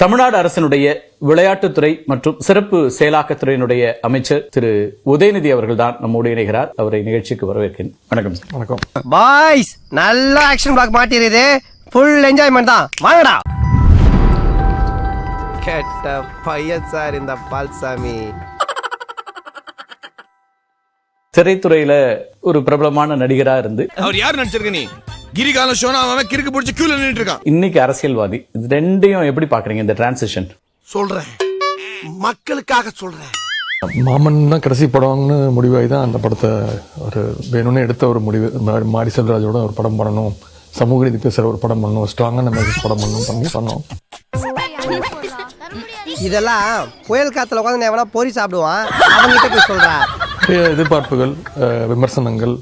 தமிழ்நாடு அரசினுடைய விளையாட்டுத்துறை மற்றும் சிறப்பு செயலாக்கத்துறையினுடைய அமைச்சர் திரு உதயநிதி அவர்கள் தான் நம்மோடு இணைகிறார். அவரை நிகழ்ச்சிக்கு வரவேற்கிறேன். வணக்கம் சார். வணக்கம். பாய்ஸ் நல்ல ஆக்ஷன் பிளாக் மாட்டிருது ஃபுல் என்ஜாய்மெண்ட் தான். வாங்கடா. கெட்ட பையன் சார் இந்த பால்சாமி. திரைத்துறையில ஒரு பிரபலமான நடிகரா இருந்து அவர் யார் நடிச்சிருக்க நீ? கிரிகால ஷோனா அவன் கிறுக்கு பிடிச்சி கியூல நின்னுட்டு இருக்கான். இன்னைக்கு அரசியல்வாதி. இது ரெண்டையும் எப்படி பாக்குறீங்க இந்த டிரான்சிஷன் சொல்றேன். மக்களுக்காக சொல்றேன். மாமன் தான் கடைசி படம்னு முடிவாகி தான் அந்த படத்தை ஒரு வேணும்னு எடுத்த ஒரு முடிவு. மாரி செல்வராஜோட ஒரு படம் பண்ணணும். சமூக நீதி பேசுகிற ஒரு படம் பண்ணணும். ஸ்ட்ராங்கான மெசேஜ் படம் பண்ணணும் பண்ணி பண்ணோம். இதெல்லாம் புயல் காத்துல உட்காந்து எவனா பொறி சாப்பிடுவான்? அவன்கிட்ட போய் சொல்றா. எதிர்பார்ப்புகள் விமர்சனங்கள்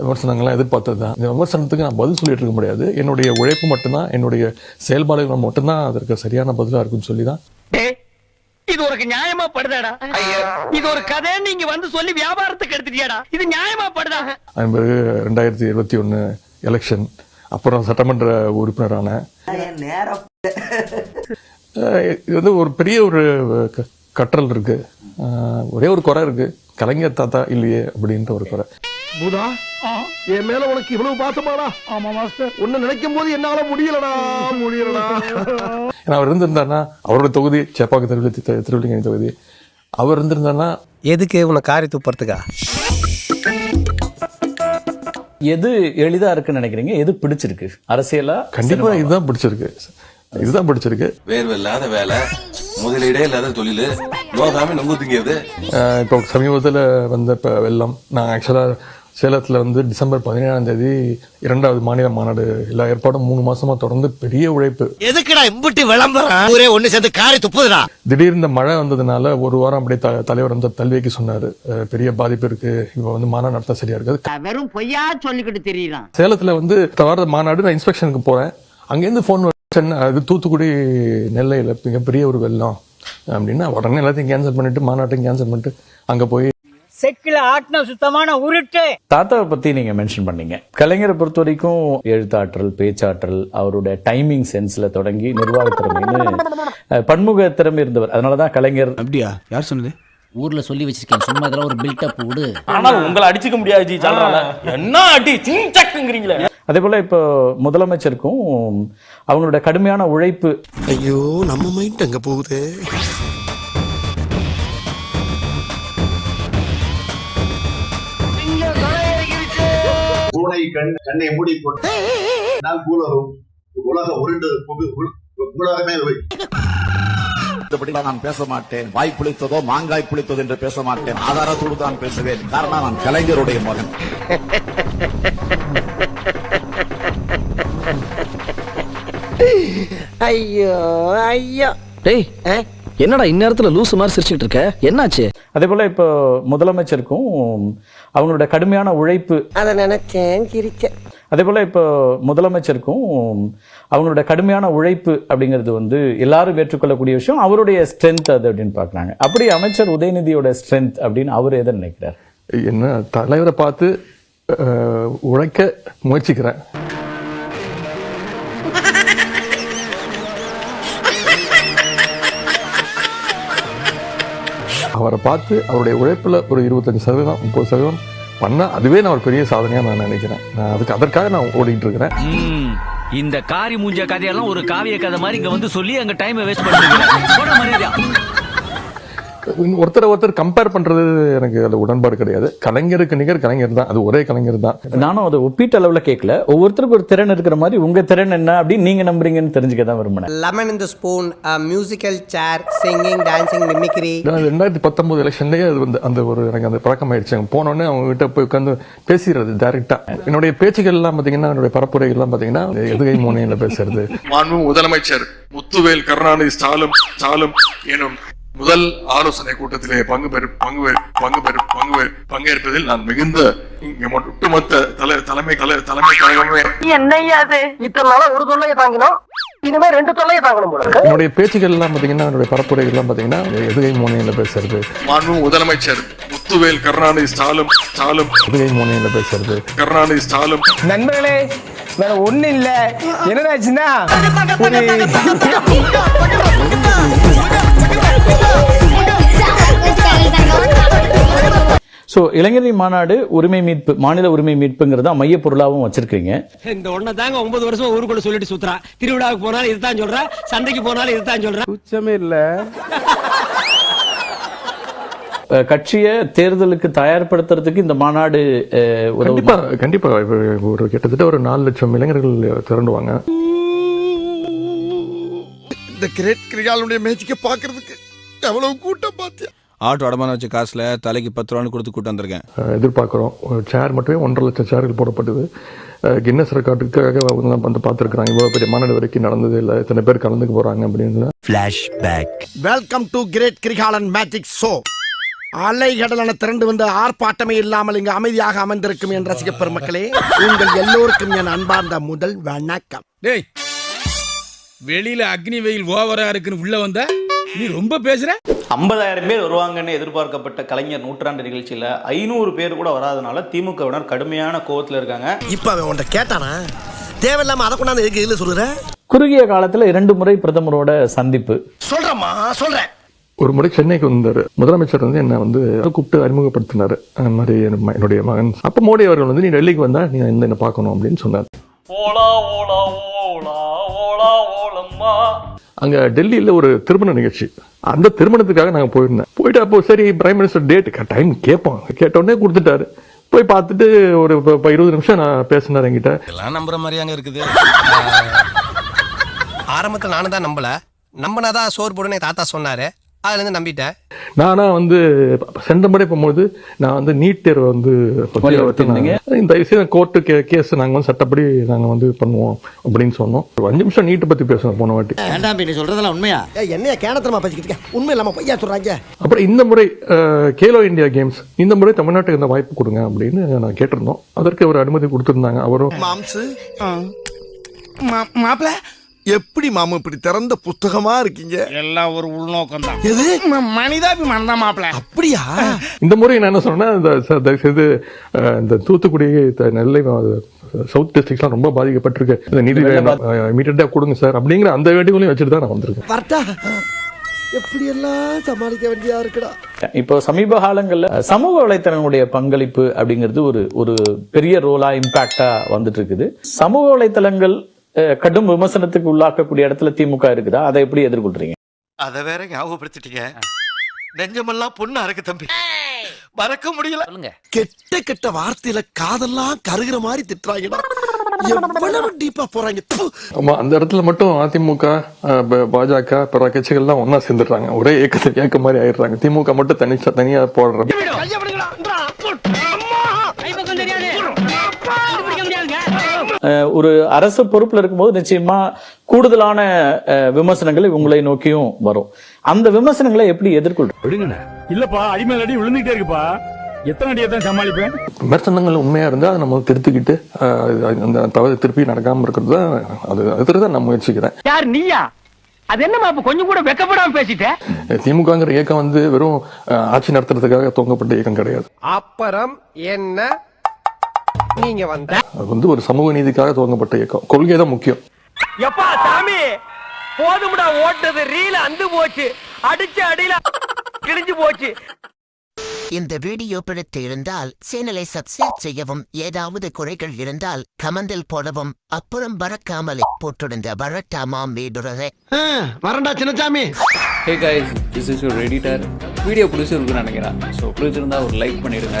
விமர்சனங்கள்லாம் எதிர்பார்த்தது தான். இந்த விமர்சனத்துக்கு நான் பதில் சொல்லிட்டு இருக்க முடியாது. என்னுடைய உழைப்பு மட்டும்தான் என்னுடைய செயல்பாடுகள் மட்டும்தான் அதற்கு சரியான பதிலாக இருக்குன்னு சொல்லி தான் இது உனக்கு நியாயமா படுதாடா? இது ஒரு கதை நீங்க வந்து சொல்லி வியாபாரத்துக்கு எடுத்துட்டியாடா? இது நியாயமா படுதா அதன் பிறகு ரெண்டாயிரத்தி இருபத்தி ஒன்று எலெக்ஷன் அப்புறம் சட்டமன்ற உறுப்பினரான இது வந்து ஒரு பெரிய ஒரு கற்றல் இருக்கு. ஒரே ஒரு குறை இருக்கு. கலைஞர் தாத்தா இல்லையே அப்படின்ற ஒரு குறை. பூதா என் மேல உனக்கு இவ்வளவு பாசமாடா? ஆமா மாஸ்டர். உன்னை நினைக்கும் போது என்னால முடியலடா. முடியலடா. அவர் இருந்திருந்தாருன்னா அவரோட தொகுதி சேப்பாக்கு திருவள்ளி திருவள்ளிங்கனி தொகுதி அவர் இருந்திருந்தாருன்னா எதுக்கு உன்னை காரி துப்புறதுக்கா? எது எளிதா இருக்குன்னு நினைக்கிறீங்க? எது பிடிச்சிருக்கு? அரசியலா கண்டிப்பா இதுதான் பிடிச்சிருக்கு. இதுதான் பிடிச்சிருக்கு. வேர்வை இல்லாத வேலை முதலீடே இல்லாத தொழில் நோகாம நொங்கு திங்கிறது இப்போ சமீபத்தில் வந்த இப்போ வெள்ளம் நான் ஆக்சுவலாக சேலத்தில் வந்து டிசம்பர் பதினேழாம் தேதி இரண்டாவது மாநில மாநாடு எல்லா ஏற்பாடும் மூணு மாசமா தொடர்ந்து பெரிய உழைப்பு. எதுக்குடா இம்புட்டி விளம்பரம்? ஊரே ஒண்ணு சேர்ந்து காரி துப்புதுடா. திடீர்னு இந்த மழை வந்ததுனால ஒரு வாரம் அப்படியே த- தலைவர் வந்து தள்ளி வைக்க சொன்னாரு பெரிய பாதிப்பு இருக்கு. இப்போ வந்து மாநாடு நடத்த சரியா இருக்காது. வெறும் பொய்யா சொல்லிக்கிட்டு தெரியலாம் சேலத்துல வந்து தவிர மாநாடு நான் இன்ஸ்பெக்ஷனுக்கு போறேன். அங்கேருந்து ஃபோன் சென்னை அது தூத்துக்குடி நெல்லையில் மிகப்பெரிய ஒரு வெள்ளம். அப்படின்னா உடனே எல்லாத்தையும் கேன்சல் பண்ணிட்டு மாநாட்டையும் கேன்சல் பண்ணிட்டு அங்க போய் செக்கில ஆட்டின சுத்தமான உருட்டு. தாத்தாவை பத்தி நீங்க மென்ஷன் பண்ணீங்க. கலைஞரை பொறுத்த வரைக்கும் எழுத்தாற்றல் பேச்சாற்றல் அவருடைய டைமிங் சென்ஸ்ல தொடங்கி நிர்வாக திறமைன்னு பன்முக திறமை இருந்தவர். அதனாலதான் கலைஞர் அப்படியா? யார் சொன்னது? ஊர்ல சொல்லி வச்சிருக்கேன். சும்மா இதெல்லாம் ஒரு பில்டப் விடு ஆனா உங்களை அடிச்சுக்க முடியாது ஜி சொல்றாங்க என்ன அடி? சிங்சக்குங்கிறீங்களே அதே போல இப்போ முதலமைச்சருக்கும் அவங்களோட கடுமையான உழைப்பு. ஐயோ நம்ம மைண்ட் அங்க போகுது? பூனை கண் கண்ணை மூடி போட்டு நான் பூலகம் உலக உருண்டு உலகமே நான் பேச மாட்டேன். வாய் புளித்ததோ மாங்காய் புளித்ததோ என்று பேச மாட்டேன். ஆதாரத்தோடு தான் பேசுவேன். காரணம் நான் கலைஞருடைய மகன். ஐயோ ஐயோ. டேய். என்னடா இந்நேரத்துல லூசு மாதிரி சிரிச்சுக்கிட்டு இருக்க? என்னாச்சு? அதே போல இப்போ முதலமைச்சருக்கும் அவங்களோட கடுமையான உழைப்பு. அத நினைச்சேன் கிரிச்சேன் அதே போல இப்போ முதலமைச்சருக்கும் அவங்களோட கடுமையான உழைப்பு அப்படிங்கிறது வந்து எல்லாரும் ஏற்றுக்கொள்ளக்கூடிய விஷயம். அவருடைய ஸ்ட்ரென்த் அது அப்படின்னு பார்க்கறாங்க. அப்படி அமைச்சர் உதயநிதியோட ஸ்ட்ரென்த் அப்படின்னு அவர் எதை நினைக்கிறார்? என்ன தலைவரை பார்த்து உழைக்க முயற்சிக்கிறேன். அவரை பார்த்து அவருடைய உழைப்புல ஒரு இருபத்தஞ்சி சதவீதம் முப்பது சதவீதம் பண்ணால் அதுவே நான் ஒரு பெரிய சாதனையாக நான் நினைக்கிறேன். நான் அதுக்கு அதற்காக நான் ஓடிட்டு இருக்கிறேன். இந்த காரி மூஞ்ச கதையெல்லாம் ஒரு காவிய கதை மாதிரி இங்க வந்து சொல்லி அங்க டைமை வேஸ்ட் பண்ணுறீங்க ஒருத்தரை ஒருத்தர் கம்பேர் பண்றது எனக்கு அது உடன்பாடு கிடையாது. கலைஞருக்கு நிகர் கலைஞர் தான். அது ஒரே கலைஞர் தான். நானும் அதை ஒப்பீட்டு அளவுல கேட்கல. ஒவ்வொருத்தருக்கும் ஒரு திறன் இருக்கிற மாதிரி உங்க திறன் என்ன அப்படின்னு நீங்க நம்புறீங்கன்னு தெரிஞ்சுக்க தான் விரும்பினேன் லெமன் இந்த spoon musical chair singing dancing mimicry ரெண்டாயிரத்தி பத்தொன்பது எலெக்ஷன்லயே அது வந்து அந்த ஒரு எனக்கு அந்த பழக்கம் ஆயிடுச்சு அங்க போனோடனே அவங்க கிட்ட போய் உட்காந்து பேசிடுறது டைரக்டா என்னுடைய பேச்சுகள் எல்லாம் பாத்தீங்கன்னா என்னுடைய பரப்புரைகள் எல்லாம் பாத்தீங்கன்னா எதுகை மோனையில பேசுறது. மாண்பு முதலமைச்சர் முத்துவேல் கருணாநிதி ஸ்டாலின் ஸ்டாலின் எனும் முதல் ஆலோசனை கூட்டத்திலே பங்கு பெறு பங்கு பெறு பங்கு பெறு பங்கு பங்கேற்பதில் நான் மிகுந்த இங்க ஒட்டுமொத்த தலை தலைமை தலை தலைமை கழகமே. என்னையா அது? இத்தனை நாளா ஒரு தொல்லையை தாங்கினோம். இனிமே ரெண்டு தொல்லையை தாங்கணும் போல என்னுடைய பேச்சுகள் எல்லாம் பாத்தீங்கன்னா என்னுடைய எல்லாம் பாத்தீங்கன்னா எதுகை மோனையில பேசுறது. மாண்பு முதலமைச்சர் முத்துவேல் கருணாநிதி ஸ்டாலின் ஸ்டாலின். எதுகை மோனையில பேசுறது. கருணாநிதி ஸ்டாலின். நண்பர்களே வேற ஒண்ணு இல்ல. என்னடாச்சுன்னா ஸோ இளைஞரணி மாநாடு உரிமை மீட்பு மாநில உரிமை மீட்புங்கிறத மைய பொருளாகவும் வச்சிருக்கீங்க. இந்த ஒண்ண தாங்க ஒன்பது வருஷம் ஊருக்குள்ள சொல்லிட்டு சுத்துறா. திருவிழாவுக்கு போனாலும் இதுதான் சொல்றா சண்டைக்கு போனாலும் இதுதான் சொல்றா. உச்சமே இல்ல. கட்சியை தேர்தலுக்கு தயார்படுத்துறதுக்கு இந்த மாநாடு கண்டிப்பா கண்டிப்பா. ஒரு கிட்டத்தட்ட ஒரு நாலு லட்சம் இளைஞர்கள் திரண்டுவாங்க. இந்த கிரேட் கிரிகாலனுடைய மேட்சிக்க பாக்குறதுக்கு எவ்வளவு கூட்டம் பாத்தியா? ஆட்டோ அடமான வச்ச காசுல தலைக்கு பத்து ரூபான்னு கொடுத்து கூட்டு வந்திருக்கேன். எதிர்பார்க்குறோம். சேர் மட்டுமே ஒன்றரை லட்சம் சேர்கள் போடப்பட்டது. கின்னஸ் ரெக்கார்டுக்காக அவங்க வந்து பார்த்துருக்குறாங்க. இவ்வளோ பெரிய மாநாடு வரைக்கும் நடந்தது இல்லை. இத்தனை பேர் கலந்துக்க போகிறாங்க அப்படின்னு welcome to great Kirikalan magic show அலைகடலான திரண்டு வந்த ஆர்ப்பாட்டமே இல்லாமல் இங்கு அமைதியாக அமர்ந்திருக்கும் என் ரசிக பெருமக்களே உங்கள் எல்லோருக்கும் என் அன்பார்ந்த முதல் வணக்கம். டேய் வெளியில அக்னி வெயில் ஓவரா இருக்குன்னு உள்ள வந்தா? நீ ரொம்ப பேசுற? ஐம்பதாயிரம் பேர் வருவாங்கன்னு எதிர்பார்க்கப்பட்ட கலைஞர் நூற்றாண்டு நிகழ்ச்சியில ஐநூறு பேர் கூட வராதனால திமுகவினர் கடுமையான கோவத்துல இருக்காங்க. இப்ப அவன் உன்ட்ட கேட்டானா? தேவையில்லாம அதை கொண்டாந்து எதுக்கு இதுல சொல்லுற? குறுகிய காலத்துல இரண்டு முறை பிரதமரோட சந்திப்பு. சொல்றேம்மா சொல்றேன். ஒரு முறை சென்னைக்கு வந்தார். முதலமைச்சர் வந்து என்னை வந்து கூப்பிட்டு அறிமுகப்படுத்தினார். அந்த மாதிரி என்னுடைய மகன். அப்போ மோடி அவர்கள் வந்து நீ டெல்லிக்கு வந்தா நீ இந்த என்ன பார்க்கணும் அப்படின்னு சொன்னார். ஓலா ஓலா ஓலா ஓலா ஓலம்மா. அங்க டெல்லியில ஒரு திருமண நிகழ்ச்சி. அந்த திருமணத்துக்காக நாங்க போயிருந்தேன். போயிட்டு அப்போ சரி பிரைம் மினிஸ்டர் டேட் டைம் கேட்போம் கேட்டோடனே கொடுத்துட்டாரு. போய் பார்த்துட்டு ஒரு ப- ப- இருபது நிமிஷம் நான் பேசினார் என்கிட்ட. எல்லாம் நம்புற மாதிரியாங்க இருக்குது. ஆரம்பத்துல நானும் தான் நம்பல. நம்பினாதான் சோறு போடுன்னு தாத்தா சொன்னாரு. அதுல இருந்து நம்பிட்டேன். நானா வந்து சென்ற முறை போகும்போது நான் வந்து நீட் தேர்வை வந்து. தயவு செய்து கோர்ட்டு கே கேஸ் நாங்கள் வந்து சட்டப்படி நாங்கள் வந்து பண்ணுவோம் அப்படின்னு சொன்னோம். ஒரு அஞ்சு நிமிஷம் நீட்டை பற்றி பேசணும் போன வாட்டி. வேண்டாம் நீ சொல்றதெல்லாம் உண்மையா? என்னைய கேனத்தனமா பேசிக்கிட்டு? உண்மை இல்லாம பொய்யா சொல்றாங்க? அப்புறம் இந்த முறை கேலோ இந்தியா கேம்ஸ் இந்த முறை தமிழ்நாட்டுக்கு இந்த வாய்ப்பு கொடுங்க அப்படின்னு நான் கேட்டிருந்தோம். அதற்கு ஒரு அனுமதி கொடுத்திருந்தாங்க. அவரும் மாம்சு மாப்பிள எப்படி மாமா இப்படி திறந்த புஸ்தகமா இருக்கீங்க? எல்லாம் ஒரு உள்நோக்கம் தான் எது மனிதாபிமானம் தான் மாப்பிள அப்படியா? இந்த முறை நான் என்ன சொன்னேன் இந்த அஹ், இந்த தூத்துக்குடி நெல்லை சவுத் டிஸ்ட்ரிக்ட்லாம் ரொம்ப பாதிக்கப்பட்டிருக்கு. இந்த நிதி இமீடியட்டாக கொடுங்க சார். அப்படிங்கிற அந்த வேண்டுகோளையும் வச்சுட்டு தான் நான் வந்திருக்கேன். எப்படி எல்லாம் சமாளிக்க வேண்டியதா இருக்குடா? இப்போ சமீப காலங்கள்ல சமூக வலைத்தளங்களுடைய பங்களிப்பு அப்படிங்கிறது ஒரு ஒரு பெரிய ரோலா இம்பாக்டா வந்துட்டு இருக்குது. சமூக வலைத்தளங்கள் கடும் விமர்சனத்துக்கு உள்ளாக்கக்கூடிய இடத்துல திமுக இருக்குதா? அதை எப்படி எதிர்கொள்றீங்க? அத வேற ஞாபகப்படுத்திட்டீங்க. நெஞ்சமெல்லாம் பொண்ணா இருக்கு தம்பி. மறக்க முடியல. கெட்ட கெட்ட வார்த்தையில காதெல்லாம் கருகிற மாதிரி எவ்வளவு டீப்பா போறாங்க. ஆமா அந்த இடத்துல மட்டும் அதிமுக பாஜக பிற கட்சிகள்லாம் ஒண்ணா சேர்ந்துடுறாங்க. ஒரே இயக்கத்தை இயக்க மாதிரி ஆயிடுறாங்க. திமுக மட்டும் தனி தனியா போடுற ஒரு அரசு பொறுப்புல இருக்கும்போது நிச்சயமா கூடுதலான விமர்சனங்கள் உங்களை நோக்கியும் வரும். அந்த விமர்சனங்களை எப்படி எதிர்கொள்றீங்க இல்லப்பா அடிமேல் அடி விழுந்துகிட்டே இருக்குப்பா. எத்தனை அடியை தான் சமாளிப்பேன்? விமர்சனங்கள் உண்மையா இருந்தா அதை நம்ம திருத்திக்கிட்டு அந்த தவறு திருப்பி நடக்காம இருக்கிறது தான் அது அதுக்கு தான் நான் முயற்சிக்கிறேன். யார் நீயா? அது என்னமா அப்ப கொஞ்சம் கூட வெக்கப்படாம பேசிட்ட? திமுகங்கிற இயக்கம் வந்து வெறும் ஆட்சி நடத்துறதுக்காக துவங்கப்பட்ட இயக்கம் கிடையாது. அப்புறம் என்ன? நீங்க வந்த அது வந்து ஒரு சமூக நீதிக்காக துவங்கப்பட்ட இயக்கம். கொள்கை தான் முக்கியம். எப்பா சாமி? போதும்டா ஓட்டது ரீல அந்து போச்சு. அடிச்ச அடியில கிழிஞ்சு போச்சு. இந்த வீடியோ பிடித்து இருந்தால் சேனலை சப்ஸ்கிரைப் செய்யவும் ஏதாவது குறைகள் இருந்தால் கமெண்டில் போடவும் அப்புறம் பறக்காமலே போட்டிருந்த வரட்டாமாம் வீடுறதை வரண்டா Chinnasamy hey guys this is your editor video பிடிச்சிருக்குன்னு நினைக்கிறேன். ஸோ பிடிச்சிருந்தா ஒரு லைக் பண்ணிடுங்க.